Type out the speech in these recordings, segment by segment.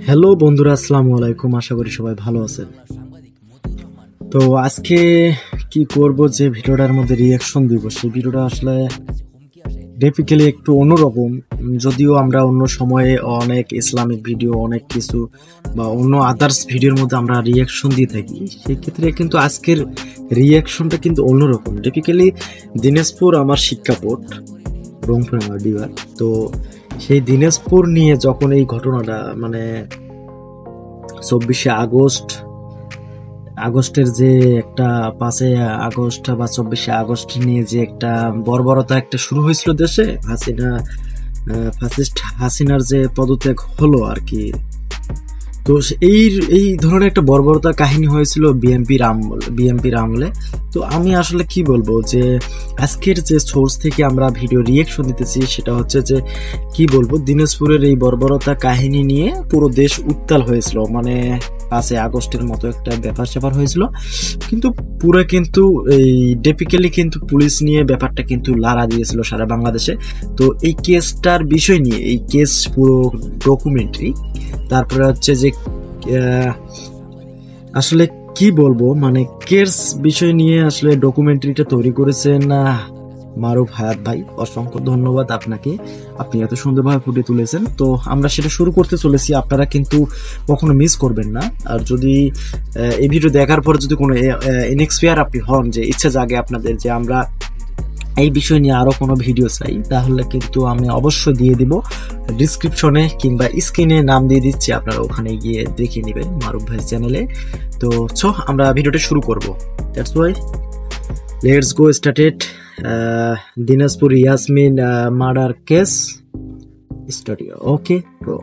Hello বন্ধুরা, আসসালামু আলাইকুম। আশা করি সবাই ভালো আছেন। তো আজকে কি করব, যে ভিডিওটার মধ্যে রিয়াকশন দিব, সেই ভিডিওটা আসলে ডেফিক্যালি একটু অন্যরকম। যদিও আমরা অন্য সময়ে অনেক ইসলামিক ভিডিও অনেক কিছু বা অন্য আদার্স ভিডিওর মধ্যে আমরা রিয়াকশন দিয়ে থাকি, সেই ক্ষেত্রে কিন্তু আজকের রিয়াকশনটা কিন্তু অন্যরকম। ডেফিক্যালি দিনাজপুর আমার শিক্ষাপট রংপুর আমার বিভাগ। তো সেই দিনাজপুর নিয়ে যখন এই ঘটনাটা মানে চব্বিশে আগস্ট, আগস্টের যে একটা পাঁচে আগস্ট বা চব্বিশে আগস্ট নিয়ে যে একটা বর্বরতা একটা শুরু হয়েছিল দেশে, হাসিনা ফাসিস্ট হাসিনার যে পদত্যাগ হলো আর কি তো এই এই ধরনের একটা বর্বরতা কাহিনী হয়েছিল বিএমপির আমল বিএমপির আমলে তো আমি আসলে কি বলব যে, আজকের যে সোর্স থেকে আমরা ভিডিও রিয়েকশন দিতেছি সেটা হচ্ছে যে, কি বলব, দিনাজপুরের এই বর্বরতা কাহিনী নিয়ে পুরো দেশ উত্তাল হয়েছিল। মানে পাঁচই আগস্টের মতো একটা ব্যাপার স্যাপার হয়েছিল। কিন্তু পুরো কিন্তু এই ডেপিক্যালি কিন্তু পুলিশ নিয়ে ব্যাপারটা কিন্তু লাড়া দিয়েছিল সারা বাংলাদেশে। তো এই কেসটার বিষয় নিয়ে এই কেস পুরো ডকুমেন্টারি তারপরে হচ্ছে যে আসলে কি বলব? মানে কেস বিষয় নিয়ে আসলে ডকুমেন্টারিটা তৈরি করেছেন আহ, মারুফ হায়াত ভাই, অসংখ্য ধন্যবাদ আপনাকে। আপনি এত সুন্দরভাবে ফুটে তুলেছেন। তো আমরা সেটা শুরু করতে চলেছি। আপনারা কিন্তু কখনো মিস করবেন না। আর যদি এই ভিডিও দেখার পর যদি কোনো ইনএক্সপিয়ার আপনি হন, যে ইচ্ছা জাগে আপনাদের যে আমরা এই বিষয় নিয়ে আরও কোনো ভিডিও চাই, তাহলে কিন্তু আমি অবশ্যই দিয়ে দিব ডিসক্রিপশনে কিংবা স্ক্রিনে নাম দিয়ে দিচ্ছি। আপনারা ওখানে গিয়ে দেখে নেবেন মারুফ ভাই চ্যানেলে তো চ, আমরা ভিডিওটা শুরু করব। That's why let's go started Dinajpur Yasmin murder case studio. Okay bro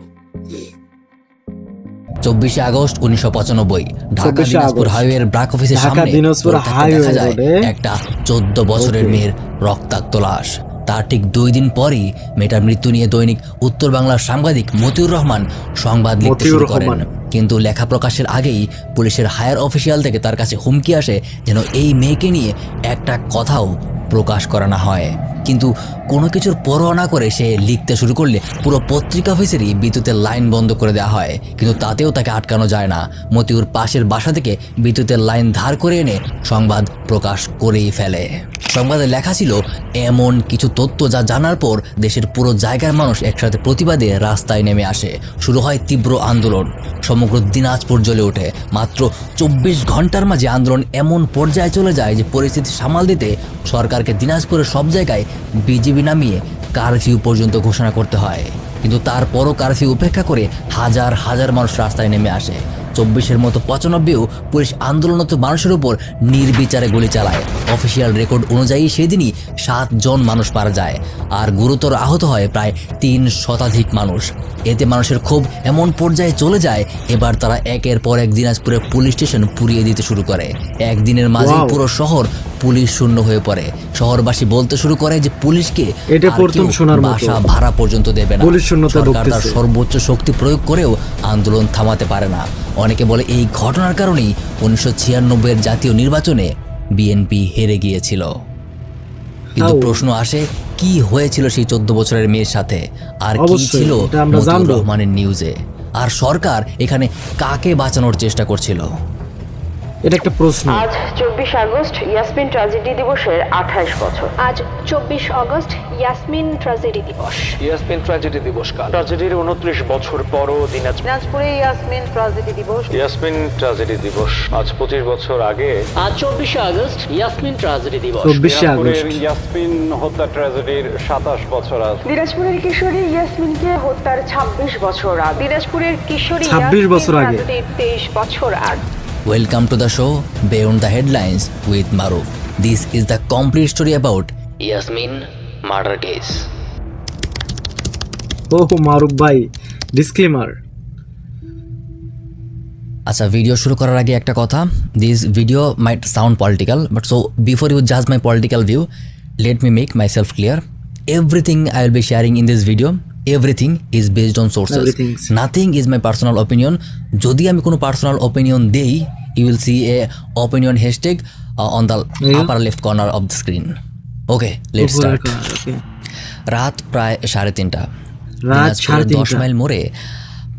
চব্বিশে আগস্ট উনিশশো পঁচানব্বই ঢাকা দিনাজপুর হাইওয়ের ব্রাক অফিসের সামনে দিনাজপুর দেখা যায় একটা চোদ্দ বছরের মেয়ের রক্তাক্ত লাশ। তার ঠিক দুই দিন পরই মেয়েটার মৃত্যু নিয়ে দৈনিক উত্তর বাংলার সাংবাদিক মতিউর রহমান সংবাদ লিখতে শুরু করেন। কিন্তু লেখা প্রকাশের আগেই পুলিশের হায়ার অফিসিয়াল থেকে তার কাছে হুমকি আসে যেন এই মেয়েকে নিয়ে একটা কথাও প্রকাশ করা না হয়। কিন্তু কোনো কিছুর পরোয়া না করে সে লিখতে শুরু করলে পুরো পত্রিকা অফিসেরই বিদ্যুতের লাইন বন্ধ করে দেওয়া হয়। কিন্তু তাতেও তাকে আটকানো যায় না। মতিউর পাশের বাসা থেকে বিদ্যুতের লাইন ধার করে এনে সংবাদ প্রকাশ করেই ফেলে। সংবাদে লেখা ছিল, এমন কিছু তথ্য যা জানার পর দেশের পুরো জায়গার মানুষ একসাথে প্রতিবাদে রাস্তায় নেমে আসে। শুরু হয় তীব্র আন্দোলন। সমগ্র দিনাজপুর জ্বলে ওঠে। মাত্র চব্বিশ ঘণ্টার মাঝে আন্দোলন এমন পর্যায়ে চলে যায় যে পরিস্থিতি সামাল দিতে সরকারকে দিনাজপুরের সব জায়গায় বিজিবি নামিয়ে কারফিউ পর্যন্ত ঘোষণা করতে হয়। কিন্তু তারপরও কারফিউ উপেক্ষা করে হাজার হাজার মানুষ রাস্তায় নেমে আসে। চব্বিশের মতো পঁচানব্বইও পুলিশ আন্দোলনত মানুষের উপর নির্বিচারে গুলি চালায়। অফিসিয়াল রেকর্ড অনুযায়ী সেদিনই সাতজন মানুষ মারা যায় আর গুরুতর আহত হয় প্রায় তিন শতাধিক মানুষ। এতে মানুষের ক্ষোভ এমন পর্যায়ে চলে যায় এবার তারা একের পর এক দিনাজপুরের পুলিশ স্টেশন পুড়িয়ে দিতে শুরু করে। একদিনের মাঝে পুরো শহর পুলিশ শূন্য হয়ে পড়ে। শহরবাসী বলতে শুরু করে যে পুলিশকে এটা প্রথম শোনার বাসা ভাড়া পর্যন্ত দেবে না। পুলিশ সরকার তার সর্বোচ্চ শক্তি প্রয়োগ করেও আন্দোলন থামাতে পারে না। অনেকে বলে এই ঘটনার কারণেই উনিশশো ছিয়ানব্বইয়ের জাতীয় নির্বাচনে বিএনপি হেরে গিয়েছিল। কিন্তু প্রশ্ন আসে কি হয়েছিল সেই চোদ্দ বছরের মেয়ের সাথে? আর কি ছিল। রহমানের নিউজে আর সরকার এখানে কাকে বাঁচানোর চেষ্টা করছিল? এটা একটা প্রশ্ন। আজ চব্বিশ আগস্ট ইয়াসমিন ট্রাজেডি দিবসের আঠাশ বছর। আজ চব্বিশ আগস্ট ইয়াসমিন ট্রাজেডি দিবস। ইয়াসমিন ট্র্যাজেডি দিবস কাল। ট্র্যাজেডির উনত্রিশ বছর পরও দিনাজপুর দিনাজপুরে ইয়াসমিন ট্রাজেডি দিবস। ইয়াসমিন ট্র্যাজেডি দিবস। আজ পঁচিশ বছর আগে আজ চব্বিশে আগস্ট ইয়াসমিন ট্রাজেডি দিবস। চব্বিশে আগস্ট। ইয়াসমিন হত্যা ট্র্যাজেডির সাতাশ বছর আজ। দিনাজপুরের কিশোরী ইয়াসমিনকে হত্যার ছাব্বিশ বছর আগে দিনাজপুরের কিশোরী 26 বছর আগে। তেইশ বছর আগে welcome to the show beyond the headlines with Maruf this is the complete story about Yasmin murder case ও মারুফ ভাই ডিসক্লেমার আচ্ছা ভিডিও শুরু করার আগে একটা কথা। This video might sound political but so before you জাজ my political view let me make my self clear everything I will be sharing in this video everything is based on sources nothing is my personal opinion যদি আমি কোনো personal opinion দেই you will see a opinion hashtag on the upper left corner of the screen okay let start রাত প্রায় সাড়ে তিনটা। সাড়ে দশ মাইল মোড়ে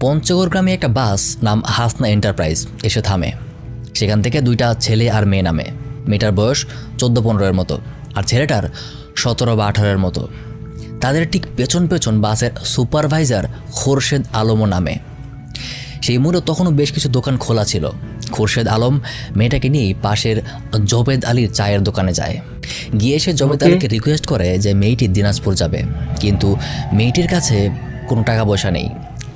পঞ্চগড় গ্রামে একটা বাস নাম হাসনা এন্টারপ্রাইজ এসে থামে। সেখান থেকে দুইটা ছেলে আর মেয়ে নামে। মেয়েটার বয়স চোদ্দ পনেরোর মতো। আর ছেলেটার সতেরো বা আঠারোর মতো। তাদের ঠিক পেছন পেছন বাসের সুপারভাইজার খোরশেদ আলমও নামে। সেই মুহূর্তে তখনও বেশ কিছু দোকান খোলা ছিল। খোরশেদ আলম মেয়েটাকে নিয়ে পাশের জবেদ আলীর চায়ের দোকানে যায়। গিয়ে সে জবেদ. আলীকে রিকোয়েস্ট করে যে মেয়েটি দিনাজপুর যাবে। কিন্তু মেয়েটির কাছে কোনো টাকা পয়সা নেই।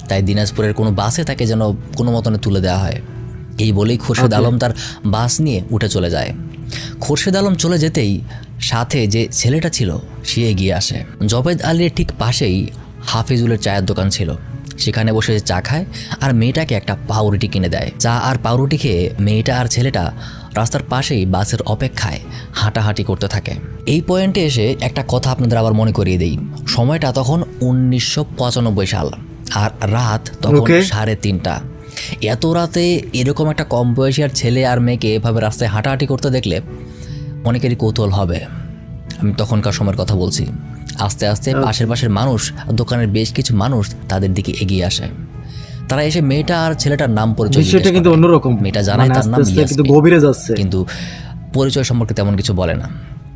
তাই দিনাজপুরের কোনো বাসে তাকে যেন কোনো মতনে তুলে দেওয়া হয়। এই বলেই খোরশেদ আলম তার বাস নিয়ে উঠে চলে যায়। খোরশেদ আলম চলে যেতেই সাথে যে ছেলেটা ছিল সে এগিয়ে আসে। জবেদ আলীর ঠিক পাশেই হাফিজুলের চায়ের দোকান ছিল। সেখানে বসে চা খায় আর মেয়েটাকে একটা পাউরুটি কিনে দেয়। চা আর পাউরুটি খেয়ে মেয়েটা আর ছেলেটা রাস্তার পাশেই বাসের অপেক্ষায় হাঁটাহাঁটি করতে থাকে। এই পয়েন্টে এসে একটা কথা আপনাদের আবার মনে করিয়ে দিই। সময়টা তখন উনিশশো পঁচানব্বই সাল আর রাত তখন সাড়ে তিনটা। এত রাতে এরকম একটা কম বয়সী আর ছেলে আর মেয়েকে এভাবে রাস্তায় হাঁটাহাঁটি করতে দেখলে অনেকেরই কৌতূহল হবে। আমি তখনকার সময়ের কথা বলছি। আস্তে আস্তে পাশের পাশের মানুষ দোকানের বেশ কিছু মানুষ তাদের দিকে এগিয়ে আসে। তারা এসে মেয়েটা আর ছেলেটার নাম পরিচয় কিন্তু অন্যরকম। মেয়েটা জানায় মানে তার নাম কিন্তু গভীরে যাচ্ছে। কিন্তু পরিচয় সম্পর্কে তেমন কিছু বলে না।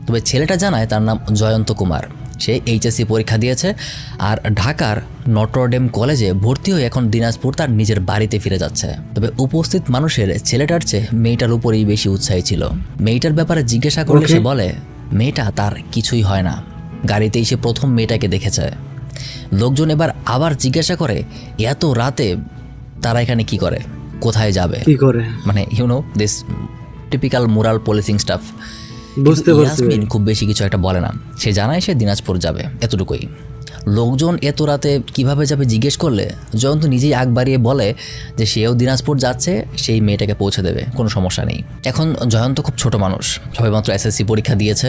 তবে ছেলেটা জানায় তার নাম জয়ন্ত কুমার। সে এইচএসসি পরীক্ষা দিয়েছে আর ঢাকার নটরডেম কলেজে ভর্তি হয়ে এখন দিনাজপুর তার নিজের বাড়িতে ফিরে যাচ্ছে। তবে উপস্থিত মানুষের ছেলেটার চেয়ে মেয়েটার উপরেই বেশি উৎসাহী ছিল। মেয়েটার ব্যাপারে জিজ্ঞাসা করলে সে বলে মেয়েটা তার কিছুই হয় না। গাড়িতেই সে প্রথম মেয়েটাকে দেখেছে। লোকজন এবার আবার জিজ্ঞাসা করে এত রাতে তারা এখানে কি করে? কোথায় যাবে? কি করে? মানে you know this typical moral policing stuff বুঝতে ইয়াসমিন খুব বেশি কিছু একটা বলে না। সে জানায় সে দিনাজপুর যাবে এতটুকুই। লোকজন এত রাতে কীভাবে যাবে জিজ্ঞেস করলে জয়ন্ত নিজেই আগ বাড়িয়ে বলে যে সেও দিনাজপুর যাচ্ছে সেই মেয়েটাকে পৌঁছে দেবে কোনো সমস্যা নেই। এখন জয়ন্ত খুব ছোট মানুষ সবেমাত্র এসএসসি পরীক্ষা দিয়েছে।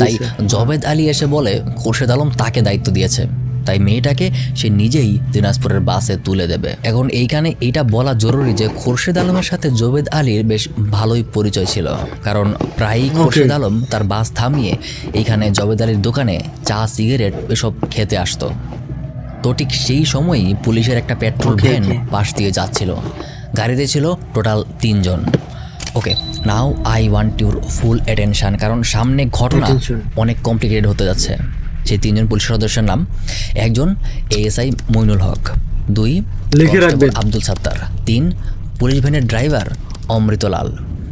তাই জবেদ আলী এসে বলে খোরশেদ আলম তাকে দায়িত্ব দিয়েছে। তাই মেয়েটাকে সে নিজেই দিনাজপুরের বাসে তুলে দেবে। এখন এইখানে এটা বলা জরুরি যে খোরশেদ আলমের সাথে জোবেদ আলীর বেশ ভালোই পরিচয় ছিল। কারণ প্রায়ই খোরশেদ আলম তার বাস থামিয়ে এইখানে জবেদ আলীর দোকানে চা সিগারেট এসব খেতে আসতো। তো ঠিক সেই সময়ই পুলিশের একটা পেট্রোল ভ্যান পাশ দিয়ে যাচ্ছিল। গাড়িতে ছিল টোটাল তিনজন। Okay now I want your full attention কারণ সামনে ঘটনা অনেক কমপ্লিকেটেড হতে যাচ্ছে। সেই তিনজন পুলিশ সদস্যের নাম একজন এএসআই মইনুল হক দুই লিখে রাখবেন। আব্দুল সাত্তার তিন পুলিশ ভ্যানের ড্রাইভার অমৃতলাল।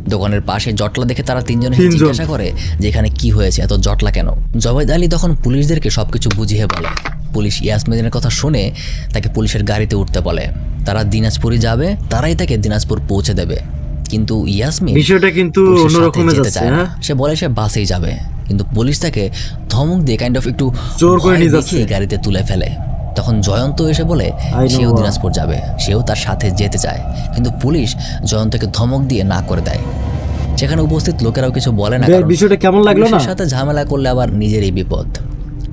দোকানের পাশে জটলা দেখে তারা তিনজন। জিজ্ঞাসা করে যে এখানে কি হয়েছে এত জটলা কেন? জবেদ আলী তখন পুলিশদেরকে সবকিছু বুঝিয়ে বলে। পুলিশ ইয়াসমিনের কথা শুনে তাকে পুলিশের গাড়িতে উঠতে বলে। তারা দিনাজপুরে যাবে তারাই তাকে দিনাজপুর পৌঁছে দেবে। কিন্তু ইয়াসমিন বিষয়টা কিন্তু অন্যরকমে যেতে চায় না। হ্যাঁ সে বলে সে বাসেই যাবে কিন্তু পুলিশ তাকে ধমক দিয়ে কাইন্ড অফ একটু জোর করে নিয়ে যাচ্ছে। গাড়িতে তুলে ফেলে তখন জয়ন্ত এসে বলে সেও দিনাজপুর যাবে সেও তার সাথে যেতে চায় কিন্তু পুলিশ জয়ন্তকে ধমক দিয়ে না করে দেয় সেখানে উপস্থিত লোকেরাও কিছু বলে না বিষয়টা কেমন লাগল না? সাথে ঝামেলা করলে আবার নিজেরই বিপদ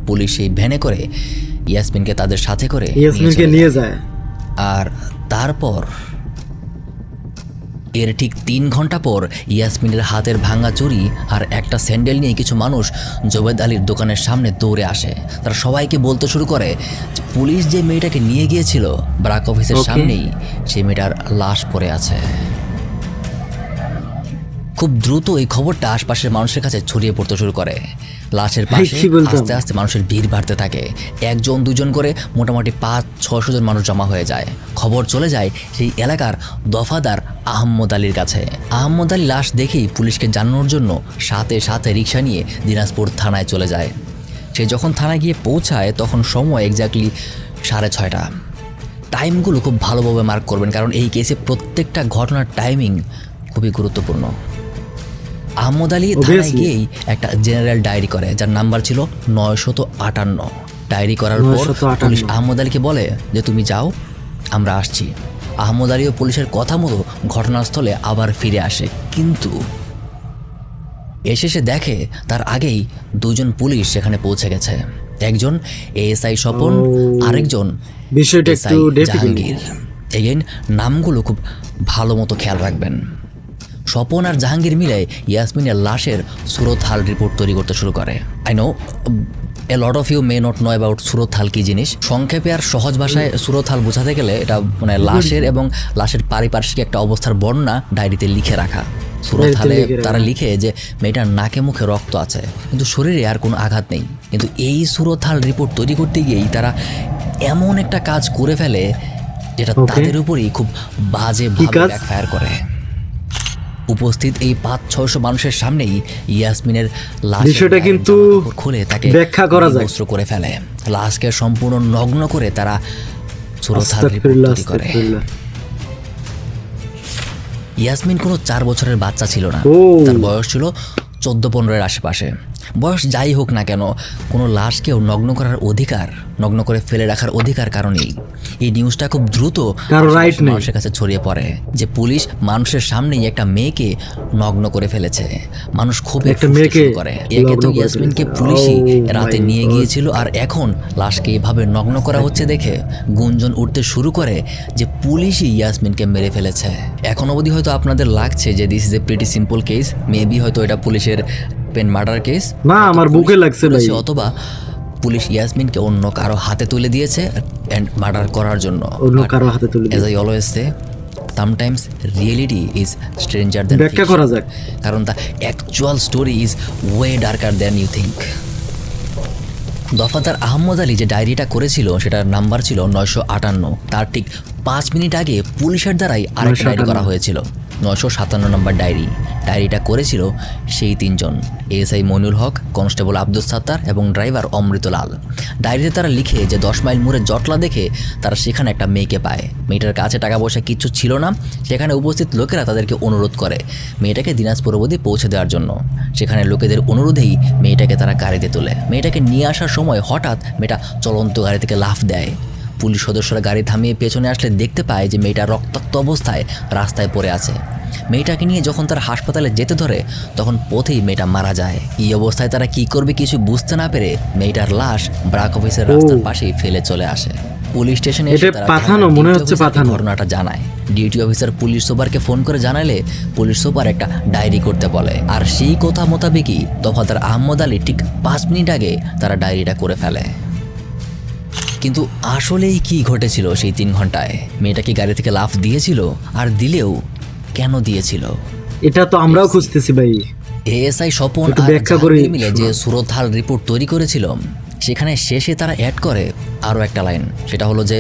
পুলিশ সেই ভ্যানে করে ইয়াসমিনকে তাদের সাথে করে ইয়াসমিনকে নিয়ে। যায় আর তারপর এর ঠিক তিন ঘণ্টা পর ইয়াসমিনের হাতের ভাঙা চুরি আর একটা স্যান্ডেল নিয়ে কিছু মানুষ জোবেদ আলীর দোকানের সামনে দৌড়ে আসে। তারা সবাইকে বলতে শুরু করে পুলিশ যে মেয়েটাকে নিয়ে গিয়েছিল ব্রাক অফিসের সামনেই সেই মেয়েটার লাশ পড়ে আছে। খুব দ্রুত এই খবরটা আশপাশের মানুষের কাছে ছড়িয়ে পড়তে শুরু করে। লাশের পাশে আস্তে আস্তে মানুষের ভিড় বাড়তে থাকে। একজন দুজন করে মোটামুটি পাঁচ ছশো জন মানুষ জমা হয়ে যায়। খবর চলে যায় সেই এলাকার দফাদার আহম্মদ আলীর কাছে। আহম্মদ আলী লাশ দেখেই পুলিশকে জানানোর জন্য সাথে সাথে রিক্সা নিয়ে দিনাজপুর থানায় চলে যায়। সে যখন থানায় গিয়ে পৌঁছায় তখন সময় এক্স্যাক্টলি সাড়ে ছয়টা। টাইমগুলো খুব ভালোভাবে মার্ক করবেন কারণ এই কেসে প্রত্যেকটা ঘটনার টাইমিং খুবই গুরুত্বপূর্ণ। আহমদ আলী থানায় গিয়েই একটা জেনারেল ডায়েরি করে যার নাম্বার ছিল নয়শত আটান্ন। ডায়েরি করার পর 958 পুলিশ আহমদ আলীকে বলে যে তুমি যাও আমরা আসছি। আহমদ আলী ও পুলিশের কথা মতো ঘটনাস্থলে আবার ফিরে আসে। কিন্তু এসে সে দেখে তার আগেই দুজন পুলিশ সেখানে পৌঁছে গেছে। একজন এএসআই স্বপন। আরেকজন বিষয়টা একটু জাহাঙ্গীর। এগেইন নামগুলো খুব ভালো মতো খেয়াল রাখবেন। স্বপন আর জাহাঙ্গীর মিলে ইয়াসমিনের লাশের সুরত হাল রিপোর্ট তৈরি করতে শুরু করে। I know a lot of you may not know about সুরতহাল কি জিনিস। সংক্ষেপে আর সহজ ভাষায় সুরতহাল বোঝাতে গেলে এটা মানে লাশের এবং লাশের পারিপার্শ্বিক একটা অবস্থার বর্ণনা ডায়েরিতে লিখে রাখা। সুরতহালে লিখে রাখা। তারা লিখে যে মেয়েটার নাকে মুখে রক্ত আছে কিন্তু শরীরে আর কোনো আঘাত নেই। কিন্তু এই সুরতহাল রিপোর্ট তৈরি করতে গিয়েই তারা এমন একটা কাজ করে ফেলে যেটা. তাদের উপরই খুব বাজে ব্যাকফায়ার করে। উপস্থিত এই পাঁচ ছয়শো মানুষের সামনেই ইয়াসমিনের লাশ বিষয়টা কিন্তু খুলে তাকে ব্যাখ্যা করা যায়। অস্ত্র করে ফেলে। লাশকে সম্পূর্ণ নগ্ন করে তৈরি করে। ইয়াসমিন কোনো চার বছরের বাচ্চা ছিল না। তার বয়স ছিল চোদ্দ পনেরোর আশেপাশে। বয়স যাই হোক না কেন কোনো লাশকেও নগ্ন করার অধিকার নগ্ন করে ফেলে রাখার অধিকার কারণেই। এই নিউজটা খুব দ্রুত। মানুষের কাছে ছড়িয়ে পড়ে যে পুলিশ মানুষের সামনেই একটা মেয়েকে নগ্ন করে ফেলেছে। মানুষ খুব একটা মেয়েকে করে। একে তো ইয়াসমিনকে পুলিশই Oh রাতে নিয়ে গিয়েছিল আর এখন লাশকে এভাবে নগ্ন করা হচ্ছে দেখে গুঞ্জন উঠতে শুরু করে যে পুলিশই ইয়াসমিনকে মেরে ফেলেছে। এখন অবধি হয়তো আপনাদের লাগছে যে this is a pretty simple case maybe হয়তো এটা পুলিশের পেন মার্ডার কেস না, আমার বুকে লাগছে ভাই। অথবা পুলিশ ইয়াসমিনকে অন্য কারও হাতে তুলে দিয়েছে অ্যান্ড মার্ডার করার জন্য। অন্য কারও হাতে তুলে as I always say sometimes reality is stranger than ব্যাখ্যা করা যাক। কারণ the actual story is way darker than you think দফাদার Ahmad Ali যে ডায়েরিটা করেছিল সেটার নাম্বার ছিল নয়শো আটান্ন। তার ঠিক পাঁচ মিনিট আগে পুলিশের দ্বারাই আরেকটা ডায়েরি করা হয়েছিল। নয়শো সাতান্ন নম্বর ডায়েরি ডায়েরিটা করেছিল সেই তিনজন, এএসআই মনিউল হক, কনস্টেবল আব্দুল সাত্তার এবং ড্রাইভার অমৃত লাল ডায়েরিতে তারা লিখে যে দশ মাইল মোড়ে জটলা দেখে তারা সেখানে একটা মেয়েকে পায়। মেয়েটার কাছে টাকা পয়সা কিচ্ছু ছিল না, সেখানে উপস্থিত লোকেরা তাদেরকে অনুরোধ করে মেয়েটাকে দিনাজপুর অবধি পৌঁছে দেওয়ার জন্য। সেখানে লোকেদের অনুরোধেই মেয়েটাকে তারা গাড়িতে তোলে। মেয়েটাকে নিয়ে আসার সময় হঠাৎ মেয়েটা চলন্ত গাড়ি থেকে লাফ দেয়। পুলিশ সদস্যরা গাড়ি থামিয়ে পেছনে আসলে দেখতে পায় যে মেয়েটা রক্তাক্ত অবস্থায় রাস্তায় পড়ে আছে। মেয়েটাকে নিয়ে যখন তারা হাসপাতালে যেতে ধরে তখন পথেই মেয়েটা মারা যায়। এই অবস্থায় তারা কি করবে কিছু বুঝতে না পেরে মেয়েটার লাশ ব্রাক অফিসের রাস্তার পাশেই ফেলে চলে আসে। পুলিশ স্টেশনে এসে পাঠানো, মনে হচ্ছে পাঠানো। ঘটনাটা জানায়। ডিউটি অফিসার পুলিশ সুপারকে ফোন করে জানালে পুলিশ সুপার একটা ডায়েরি করতে বলে। আর সেই কথা মোতাবেকই দফাদার আহমদ আলী ঠিক পাঁচ মিনিট আগে তারা ডায়েরিটা করে ফেলে। কিন্তু আসলেই কি ঘটেছিল সেই তিন ঘন্টায়? মেয়েটা কি গাড়ি থেকে লাফ দিয়েছিল? আর দিলেও কেন দিয়েছিল? এটা তো আমরাও খুঁজতেছি ভাই। এএসআই স্বপন আর ব্যাখ্যা করে। মিলে যে সুরতহাল রিপোর্ট তৈরি করেছিল সেখানে শেষে তারা অ্যাড করে আরও একটা লাইন সেটা হলো যে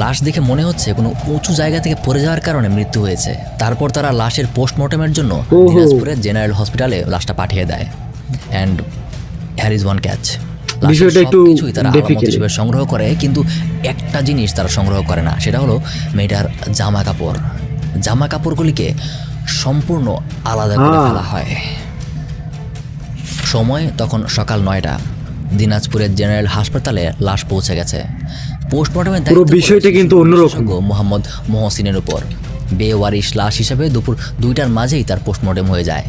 লাশ দেখে মনে হচ্ছে কোনো উঁচু জায়গা থেকে পড়ে যাওয়ার কারণে মৃত্যু হয়েছে। তারপর তারা লাশের পোস্টমর্টমের জন্য দিনাজপুরের জেনারেল হসপিটালে লাশটা পাঠিয়ে দেয়। অ্যান্ড হ্যার ইজ ওয়ান ক্যাচ বিষয়টা একটু তারা আলামত হিসেবে সংগ্রহ করে কিন্তু একটা জিনিস তারা সংগ্রহ করে না। সেটা হলো মেয়েটার জামা কাপড়। জামা কাপড়গুলিকে সম্পূর্ণ আলাদা করে ফেলা হয়। সময় তখন সকাল নয়টা। দিনাজপুরের জেনারেল হাসপাতালে লাশ পৌঁছে গেছে। পোস্টমর্টমের পুরো বিষয়টা কিন্তু অন্যরকম। মোহাম্মদ মহসিনের উপর। বেওয়ারিশ লাশ হিসেবে দুপুর দুইটার মাঝেই তার পোস্টমর্টম হয়ে যায়।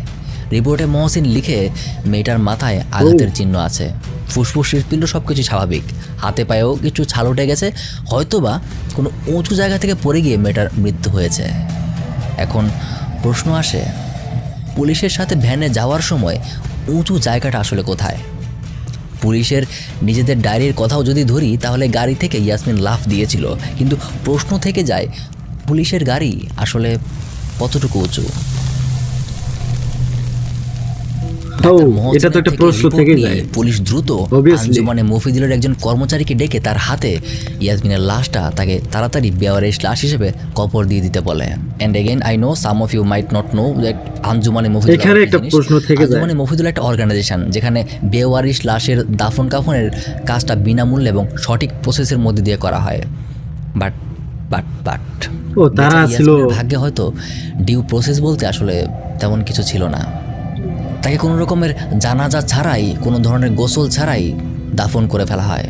রিপোর্টে মহসিন লিখে মেয়েটার মাথায় আঘাতের চিহ্ন আছে। ফুসফুস হৃৎপিণ্ড সব কিছু স্বাভাবিক। হাতে পায়েও কিছু ছাল উঠে গেছে। হয়তোবা কোনো উঁচু জায়গা থেকে পড়ে গিয়ে মেয়েটার মৃত্যু হয়েছে। এখন প্রশ্ন আসে পুলিশের সাথে ভ্যানে যাওয়ার সময় উঁচু জায়গাটা আসলে কোথায়? পুলিশের নিজেদের ডায়েরির কথাও যদি ধরি তাহলে গাড়ি থেকে ইয়াসমিন লাফ দিয়েছিল। কিন্তু প্রশ্ন থেকে যায় পুলিশের গাড়ি আসলে কতটুকু উঁচু? এটা তো একটা প্রশ্ন থেকে যায়। পুলিশ দ্রুত আঞ্জুমানে একজন কর্মচারীকে ডেকে তার হাতে ইয়াসমিনের লাশটা তাকে তাড়াতাড়ি বেওয়ারিশ লাশ হিসেবে কবর দিয়ে দিতে বলে। And again I know some of you might not know that আঞ্জুমানে এখানে একটা প্রশ্ন থেকে যায়। আঞ্জুমানে একটা অর্গানাইজেশন যেখানে বেওয়ারিশ লাশের দাফন কাফনের কাজটা বিনামূল্যে এবং সঠিক প্রসেসের মধ্যে দিয়ে করা হয়। বাট বাট বাট ও, তারা ছিল ভাগ্যে হয়তো ডিউ প্রসেস বলতে আসলে তেমন কিছু ছিল না। তাকে কোনো রকমের জানাজা ছাড়াই কোনো ধরনের গোসল ছাড়াই দাফন করে ফেলা হয়।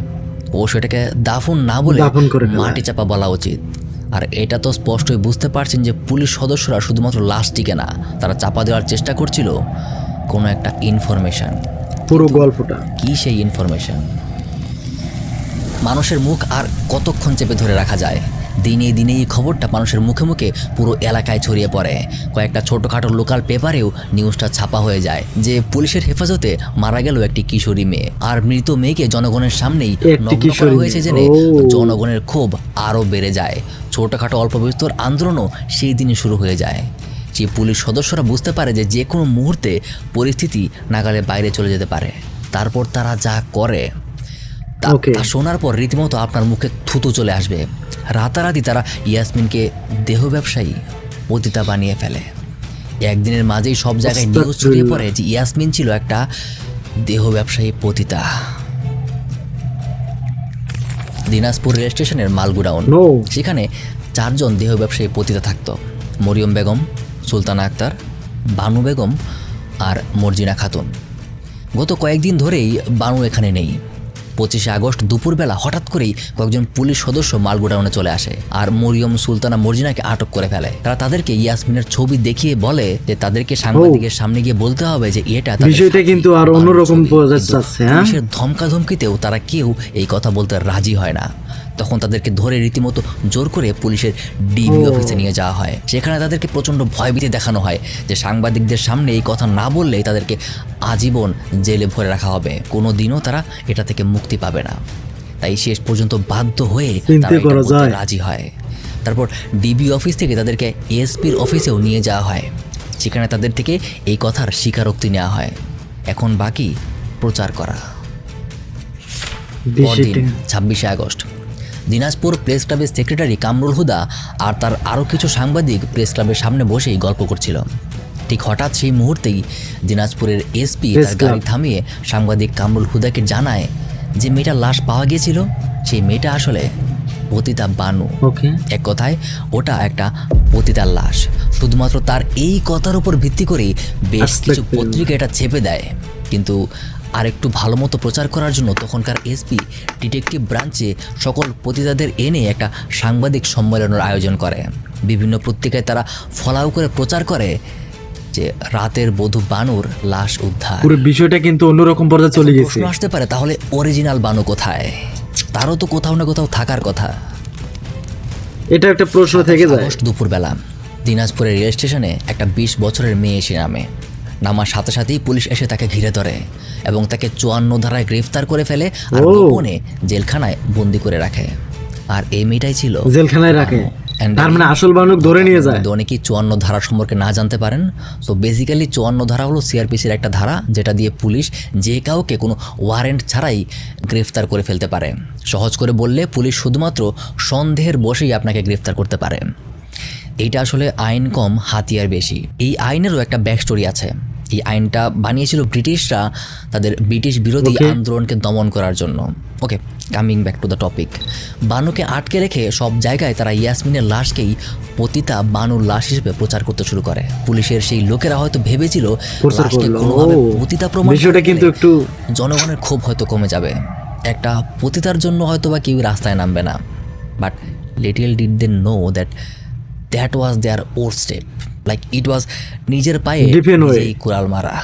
ও সেটাকে দাফন না বলে মাটি চাপা বলা উচিত। আর এটা তো স্পষ্টই বুঝতে পারছেন যে পুলিশ সদস্যরা শুধুমাত্র লাশটিকে না তারা চাপা দেওয়ার চেষ্টা করছিল কোনো একটা ইনফরমেশন পুরো গল্পটা। কি সেই ইনফরমেশন মানুষের মুখ আর কতক্ষণ চেপে ধরে রাখা যায়? দিনে দিনে এই খবরটা মানুষের মুখে মুখে পুরো এলাকায় ছড়িয়ে পড়ে। কয়েকটা ছোটোখাটো লোকাল পেপারেও নিউজটা ছাপা হয়ে যায় যে পুলিশের হেফাজতে মারা গেল একটি কিশোরী মেয়ে। আর মৃত মেয়েকে জনগণের সামনেই নগ্ন করা হয়েছে। জেনে জনগণের ক্ষোভ আরও বেড়ে যায়। ছোটোখাটো অল্প বিস্তর আন্দোলনও সেই দিনই শুরু হয়ে যায়। যে পুলিশ সদস্যরা বুঝতে পারে যে যে কোনো মুহূর্তে পরিস্থিতি নাগালের বাইরে চলে যেতে পারে তারপর তারা যা করে তা শোনার পর রীতিমতো আপনার মুখে থুতু চলে আসবে। রাতারাতি তারা ইয়াসমিনকে দেহ ব্যবসায়ী পতিতা বানিয়ে ফেলে। একদিনের মাঝেই সব জায়গায় নিউজ ছড়িয়ে পড়ে যে ইয়াসমিন ছিল একটা দেহ ব্যবসায়ী পতিতা। দিনাজপুর রেল স্টেশনের মালগুডাউন সেখানে চারজন দেহ ব্যবসায়ী পতিতা থাকত। মরিয়ম বেগম সুলতানা আক্তার বানু বেগম আর মর্জিনা খাতুন। গত কয়েকদিন ধরেই বানু এখানে নেই। পঁচিশে আগস্ট দুপুরবেলা হঠাৎ করেই কয়েকজন পুলিশ সদস্য মালগোডাউনে চলে আসে আর মরিয়ম সুলতানা মর্জিনাকে আটক করে ফেলে। তারা তাদেরকে ইয়াসমিনের ছবি দেখিয়ে বলে যে তাদেরকে সাংবাদিকের সামনে গিয়ে বলতে হবে যে এটা বিষয়টা কিন্তু আর অন্যরকম হ্যাঁ? পুলিশের ধমকাধমকিতেও তারা কেউ এই কথা বলতে রাজি হয় না। তখন তাদেরকে ধরে রীতিমতো জোর করে পুলিশের ডিবি অফিসে নিয়ে যাওয়া হয়। সেখানে তাদেরকে প্রচণ্ড ভয়ভীতি দেখানো হয় যে সাংবাদিকদের সামনে এই কথা না বললে তাদেরকে আজীবন জেলে ভরে রাখা হবে। কোনো দিনও তারা এটা থেকে মুক্তি পাবে না। তাই শেষ পর্যন্ত বাধ্য হয়ে তারা। রাজি হয়। তারপর ডিবি অফিস থেকে তাদেরকে এসপির অফিসেও নিয়ে যাওয়া হয়। সেখানে তাদের থেকে এই কথার স্বীকারোক্তি নেওয়া হয়। এখন বাকি প্রচার করা। পরদিন ছাব্বিশে আগস্ট। দিনাজপুর প্রেস ক্লাবের সেক্রেটারি কামরুল হুদা আর তার আরও কিছু সাংবাদিক প্রেস ক্লাবের সামনে বসেই গল্প করছিল। ঠিক হঠাৎ সেই মুহূর্তেই দিনাজপুরের এসপি তার গাড়ি থামিয়ে সাংবাদিক কামরুল হুদাকে জানায় যে মেয়েটার লাশ পাওয়া গিয়েছিল। সেই মেয়েটা আসলে পতিতা বানু। এক কথায় ওটা একটা পতিতার লাশ। শুধুমাত্র তার এই কথার উপর ভিত্তি করেই বেশ কিছু পত্রিকা এটা চেপে দেয়। কিন্তু আর একটু ভালো মতো প্রচার করার জন্য তখনকার এসপি ডিটেকটিভ ব্রাঞ্চে সকল পতিতাদের এনে একটা সাংবাদিক সম্মেলনের আয়োজন করে। বিভিন্ন পত্রিকায় তারা ফলাও করে প্রচার করে যে রাতের বধূ বানুর লাশ উদ্ধার। পুরো বিষয়টা কিন্তু অন্যরকম পর্যায়ে চলে গেছে। প্রশ্ন আসতে পারে তাহলে অরিজিনাল বানু কোথায়? তারও তো কোথাও না কোথাও থাকার কথা। এটা একটা প্রশ্ন থেকে যায়। দুপুরবেলা দিনাজপুরের রেল স্টেশনে একটা বিশ বছরের মেয়ে এসে নামে। নামার সাথে সাথেই পুলিশ এসে তাকে ঘিরে ধরে এবং তাকে চুয়ান্ন ধারায় গ্রেফতার করে ফেলে আর গোপনে জেলখানায় বন্দি করে রাখে। আর এই মেয়েটাই ছিল জেলখানায় রাখে। তার মানে আসল বানুক ধরে নিয়ে যায়। যদি অনেকেই চুয়ান্ন ধারা সম্পর্কে না জানতে পারেন? সো বেসিক্যালি চুয়ান্ন ধারা হলো সিআরপিসির একটা ধারা যেটা দিয়ে পুলিশ যে কাউকে কোনো ওয়ারেন্ট ছাড়াই গ্রেফতার করে ফেলতে পারে। সহজ করে বললে পুলিশ শুধুমাত্র সন্দেহের বসেই আপনাকে গ্রেফতার করতে পারে। এইটা আসলে আইন কম হাতিয়ার বেশি। এই আইনেরও একটা ব্যাক স্টোরি আছে। এই আইনটা বানিয়েছিল ব্রিটিশরা তাদের ব্রিটিশ বিরোধী আন্দোলনকে দমন করার জন্য। Okay coming back to the topic বানুকে আটকে রেখে সব জায়গায় তারা ইয়াসমিনের লাশকেই পতিতা বানুর লাশ হিসেবে প্রচার করতে শুরু করে। পুলিশের সেই লোকেরা হয়তো ভেবেছিল লাশকে কোনোভাবে পতিতা প্রমাণ কিন্তু একটু জনগণের ক্ষোভ হয়তো কমে যাবে। একটা পতিতার জন্য হয়তো বা কেউ রাস্তায় নামবে না। But little did they know that that was their or step like it was নিজের পায়ে এই. নিজেই কুড়াল মারা।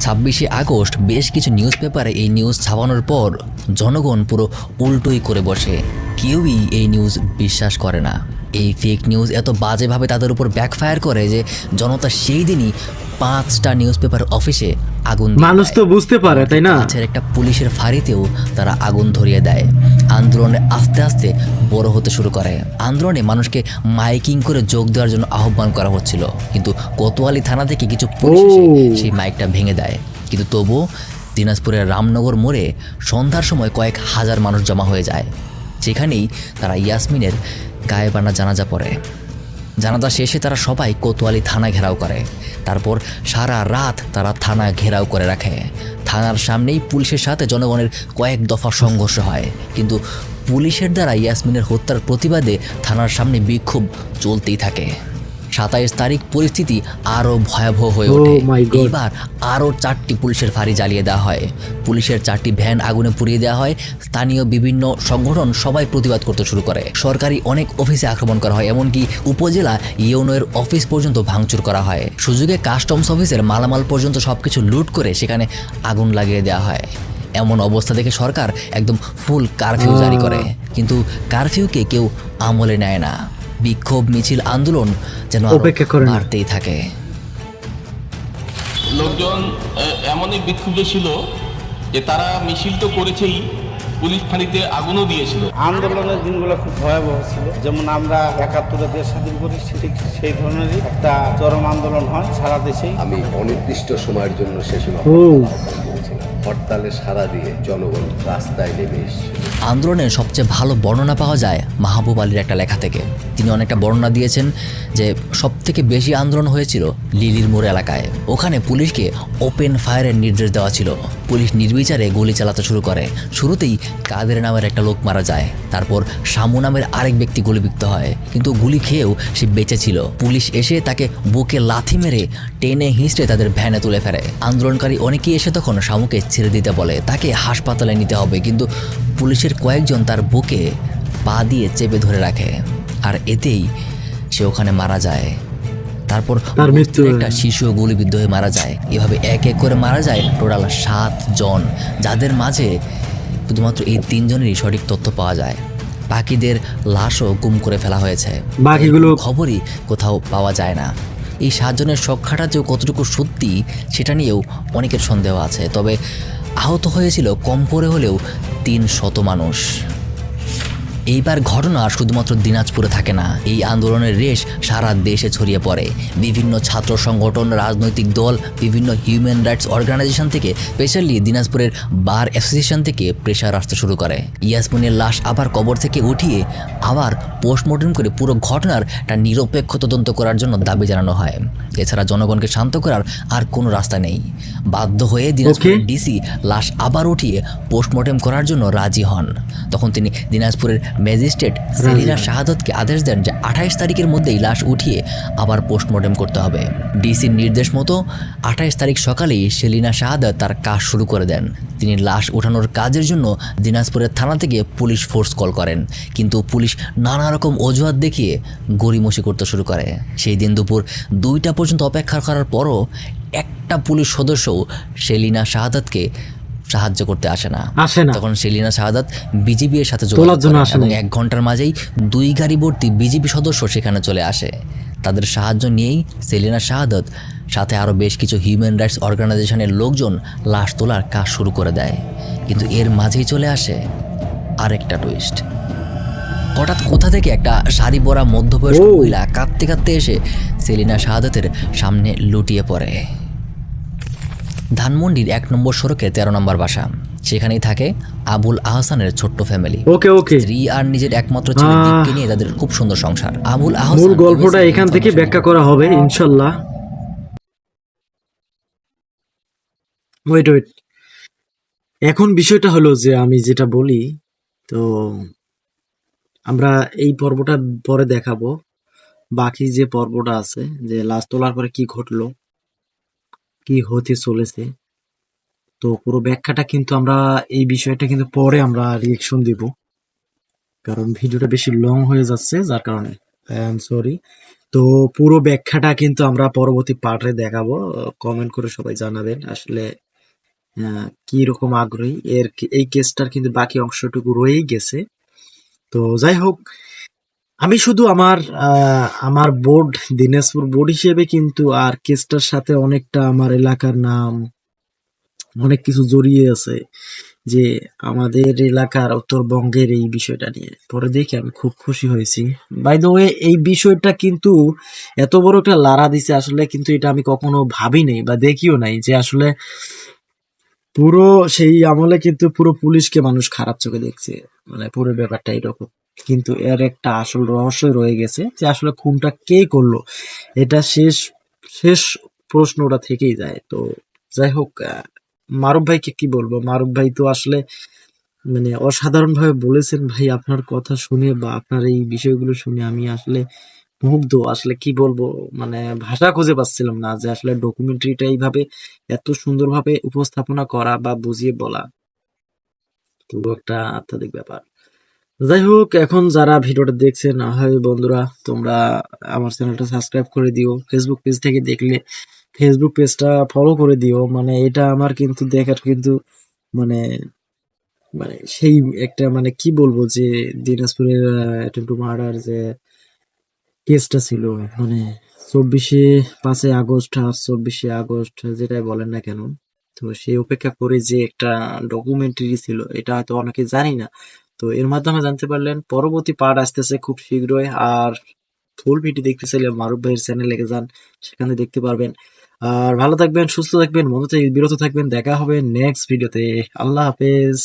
ছাব্বিশে আগস্ট বেশ কিছু নিউজ পেপারে এই নিউজ ছাপানোর পর জনগণ পুরো উল্টোই করে বসে। কেউই এই নিউজ বিশ্বাস করে না। এই ফেক নিউজ এত বাজেভাবে তাদের উপর ব্যাকফায়ার করে যে জনতা সেই দিনই পাঁচটা নিউজ পেপার অফিসে আগুন মানুষ তো বুঝতে পারে তাই না? কাছের একটা পুলিশের ফাঁড়িতেও তারা আগুন ধরিয়ে দেয়। আন্দোলনে আস্তে আস্তে বড় হতে শুরু করে। আন্দোলনে মানুষকে মাইকিং করে যোগ দেওয়ার জন্য আহ্বান করা হচ্ছিল। কিন্তু কোতোয়ালি থানা থেকে কিছু পুলিশ সেই মাইকটা ভেঙে দেয়। কিন্তু তবুও দিনাজপুরের রামনগর মোড়ে সন্ধ্যার সময় কয়েক হাজার মানুষ জমা হয়ে যায়। সেখানেই তারা ইয়াসমিনের গায়ে বানা জানাজা পড়ে। জানাজা শেষে তারা সবাই কোতোয়ালি থানা ঘেরাও করে। তারপর সারা রাত তারা থানা ঘেরাও করে রাখে। থানার সামনেই পুলিশের সাথে জনগণের কয়েক দফা সংঘর্ষ হয়। কিন্তু পুলিশের দ্বারা ইয়াসমিনের হত্যার প্রতিবাদে থানার সামনে বিক্ষোভ চলতেই থাকে। সাতাইশ তারিখ পরিস্থিতি আরও ভয়াবহ হয়ে Oh ওঠে. এইবার আরও চারটি পুলিশের ফাঁড়ি জ্বালিয়ে দেওয়া হয়। পুলিশের চারটি ভ্যান আগুনে পুড়িয়ে দেওয়া হয়। স্থানীয় বিভিন্ন সংগঠন সবাই প্রতিবাদ করতে শুরু করে। সরকারি অনেক অফিসে আক্রমণ করা হয় এমনকি উপজেলা ইউনোয়ের অফিস পর্যন্ত ভাঙচুর করা হয়। সুযোগে কাস্টমস অফিসের মালামাল পর্যন্ত সব কিছু লুট করে সেখানে আগুন লাগিয়ে দেওয়া হয়। এমন অবস্থা দেখে সরকার একদম ফুল কারফিউ জারি করে। কিন্তু কারফিউকে কেউ আমলে নেয় না। বিক্ষোভ মিছিল আন্দোলন যেন অপেক্ষা করে। বাড়তেই থাকে। লোকজন এমনই বিক্ষুব্ধ ছিল যে তারা মিছিল তো করেছেই পুলিশ ফাঁড়িতে আগুনও দিয়েছিল। আন্দোলনের দিনগুলো খুব ভয়াবহ ছিল। যেমন আমরা একাত্তরে দেশ স্বাধীন করি ঠিক সেই ধরনেরই একটা চরম আন্দোলন হয় সারা দেশেই। আমি অনির্দিষ্ট সময়ের জন্য শেষ হরতালে সারা দিয়ে জনগণ রাস্তায় নেমে এসছে। আন্দোলনের সবচেয়ে ভালো বর্ণনা পাওয়া যায় মাহবুব আলীর একটা লেখা থেকে। তিনি অনেকটা বর্ণনা দিয়েছেন যে সব থেকে বেশি আন্দোলন হয়েছিল লিলির মোড় এলাকায়। ওখানে পুলিশকে ওপেন ফায়ারের নির্দেশ দেওয়া ছিল। পুলিশ নির্বিচারে গুলি চালাতে শুরু করে। শুরুতেই কাদের নামের একটা লোক মারা যায়। তারপর শামু নামের আরেক ব্যক্তি গুলিবিদ্ধ হয়। কিন্তু গুলি খেয়েও সে বেঁচে ছিল। পুলিশ এসে তাকে বুকে লাথি মেরে টেনে হিঁচড়ে তাদের ভ্যানে তুলে ফেলে। আন্দোলনকারী অনেকেই এসে তখন শামুকে ছেড়ে দিতে বলে। তাকে হাসপাতালে নিতে হবে। কিন্তু পুলিশের কয়েকজন তার বুকে পা দিয়ে চেপে ধরে রাখে। আর এতেই সে ওখানে মারা যায়। তারপর তার মৃত্যু একটা শিশু গুলিবিদ্ধ হয়ে মারা যায়। এভাবে এক এক করে মারা যায় টোটাল সাত জন যাদের মাঝে শুধুমাত্র এই তিনজনেরই সঠিক তথ্য পাওয়া যায়। বাকিদের লাশও গুম করে ফেলা হয়েছে। বাকিগুলো খবরই কোথাও পাওয়া যায় না। এই সাতজনের সংখ্যাটা যে কতটুকু সত্যি সেটা নিয়েও অনেকের সন্দেহ আছে। তবে আহত হয়েছিল কম করে হলেও তিন শত মানুষ। এইবার ঘটনা শুধুমাত্র দিনাজপুরে থাকে না। এই আন্দোলনের রেশ সারা দেশে ছড়িয়ে পড়ে। বিভিন্ন ছাত্র সংগঠন রাজনৈতিক দল বিভিন্ন হিউম্যান রাইটস অর্গানাইজেশন থেকে স্পেশালি দিনাজপুরের বার অ্যাসোসিয়েশন থেকে প্রেশার আসতে শুরু করে। ইয়াসমিনের লাশ আবার কবর থেকে উঠিয়ে আবার পোস্টমর্টম করে পুরো ঘটনার একটা নিরপেক্ষ তদন্ত করার জন্য দাবি জানানো হয়। এছাড়া জনগণকে শান্ত করার আর কোনো রাস্তা নেই। বাধ্য হয়ে দিনাজপুরের ডিসি লাশ আবার উঠিয়ে পোস্টমর্টেম করার জন্য রাজি হন। তখন তিনি দিনাজপুরের ম্যাজিস্ট্রেট সেলিনা শাহাদতকে আদেশ দেন যে আঠাইশ তারিখের মধ্যেই লাশ উঠিয়ে আবার পোস্টমর্টেম করতে হবে। ডিসির নির্দেশ মতো আঠাইশ তারিখ সকালেই সেলিনা শাহাদত তার কাজ শুরু করে দেন। তিনি লাশ ওঠানোর কাজের জন্য দিনাজপুরের থানা থেকে পুলিশ ফোর্স কল করেন। কিন্তু পুলিশ নানা রকম অজুহাত দেখিয়ে গড়িমসি করতে শুরু করে। সেই দিন দুপুর দুইটা পর্যন্ত অপেক্ষা করার পরও একটা পুলিশ সদস্যও সেলিনা শাহাদাতকে সাহায্য করতে আসে না। আসে না। তখন সেলিনা শাহাদাত বিজিবি এর সাথে তোলার জন্য আসে এবং এক ঘণ্টার মাঝেই দুই গাড়ি ভর্তি বিজিবি সদস্য সেখানে চলে আসে। তাদের সাহায্য নিয়েই সেলিনা শাহাদত সাথে আরও বেশ কিছু হিউম্যান রাইটস অর্গানাইজেশনের লোকজন লাশ তোলার কাজ শুরু করে দেয়। কিন্তু এর মাঝেই চলে আসে আরেকটা টুইস্ট হঠাৎ কোথা থেকে একটা শাড়ি পরা মধ্যবয়স্ক। মহিলা কাঁদতে কাঁদতে এসে সেলিনা শাহাদতের সামনে লুটিয়ে পড়ে। ধানমন্ডির এক নম্বর সড়কে তেরো নম্বর বাসা। সেখানেই থাকে আবুল আহসানের ছোট্ট ফ্যামিলি ওকে ওকে। স্ত্রী আর নিজের একমাত্র ছেলে দীপকে নিয়ে তাদের খুব সুন্দর সংসার। আবুল আহসান মূল গল্পটা এখান থেকে ব্যাখ্যা করা হবে ইনশাল্লাহ। ওয়েট ওয়েট এখন বিষয়টা হলো যে আমি যেটা বলি তো আমরা এই পর্বটা পরে দেখাবো। বাকি যে পর্বটা আছে যে লাশ তোলার পরে কি ঘটলো কি হতে চলেছে। তো পুরো ব্যাখ্যাটা কিন্তু আমরা, এই বিষয়টা কিন্তু পরে আমরা রিয়েকশন দিব। কারণ ভিডিওটা বেশি লং হয়ে যাচ্ছে, যার কারণে। সরি তো পুরো ব্যাখ্যাটা কিন্তু আমরা পরবর্তী পার্টে দেখাবো। কমেন্ট করে সবাই জানাবেন আসলে কি রকম আগ্রহী। এর, এই কেসটার কিন্তু বাকি অংশটুকু রয়েই গেছে। তো যাই হোক আমি শুধু আমার আমার বোর্ড দিনাজপুর বোর্ড হিসেবে কিন্তু আর কেসটার সাথে অনেকটা আমার এলাকার নাম, অনেক কিছু জড়িয়ে আছে যে আমাদের এলাকার উত্তরবঙ্গের এই বিষয়টা নিয়ে। পরে দেখে, আমি খুব খুশি হয়েছি। বাই দ্য ওয়ে এই বিষয়টা কিন্তু এত বড় একটা লারা দিছে, আসলে কিন্তু এটা আমি কখনো ভাবি নাই বা দেখিও নাই যে আসলে পুরো সেই আমলে কিন্তু পুরো পুলিশকে মানুষ খারাপ চোখে দেখছে। মানে পুরো ব্যাপারটা এরকম। কিন্তু এর একটা আসল রহস্য রয়ে গেছে যে আসলে খুনটা কে করল। এটা শেষ শেষ প্রশ্ন ওটা থেকেই যায়। তো যাই হোক মারুফ ভাইকে কি বলব? মারুফ ভাই তো আসলে মানে অসাধারণ ভাবে বলেছেন, ভাই, আপনার কথা শুনে বা আপনার এই বিষয়গুলো শুনে আমি আসলে মুগ্ধ। আসলে কি বলব? মানে ভাষা খুঁজে পাচ্ছিলাম না যে আসলে ডকুমেন্টারিটা এইভাবে এত সুন্দরভাবে উপস্থাপনা করা বা বুঝিয়ে বলা। পুরো একটা আধ্যাত্মিক ব্যাপার। যাই হোক এখন যারা ভিডিওটা দেখছেন হয় বন্ধুরা, তোমরা আমার চ্যানেলটা সাবস্ক্রাইব করে দিও। ফেসবুক পেজ থেকে দেখলে ফেসবুক পেজটা ফলো করে দিও। মানে এটা আমার কিন্তু দেখার কিন্তু মানে মানে সেই একটা মানে কি বলব যে, দিনাজপুরের টু মার্ডার যে কেসটা ছিল মানে চব্বিশে পাঁচই আগস্ট আর চব্বিশে আগস্ট, যেটাই বলেন না কেন, তো সেই অপেক্ষা করে যে একটা ডকুমেন্টারি ছিল, এটা হয়তো অনেকে জানি না তো এর মাধ্যমে জানতে পারলেন পরবর্তী পার্ট আসতেছে খুব শীঘ্রই, আর ফুল ভিডিও দেখতে চাইলে মারুফ ভাইয়ের চ্যানেলে যান সেখানে দেখতে পারবেন। আর ভালো থাকবেন, সুস্থ থাকবেন মনে বিরত থাকবেন, দেখা হবে নেক্সট ভিডিওতে আল্লাহ হাফেজ।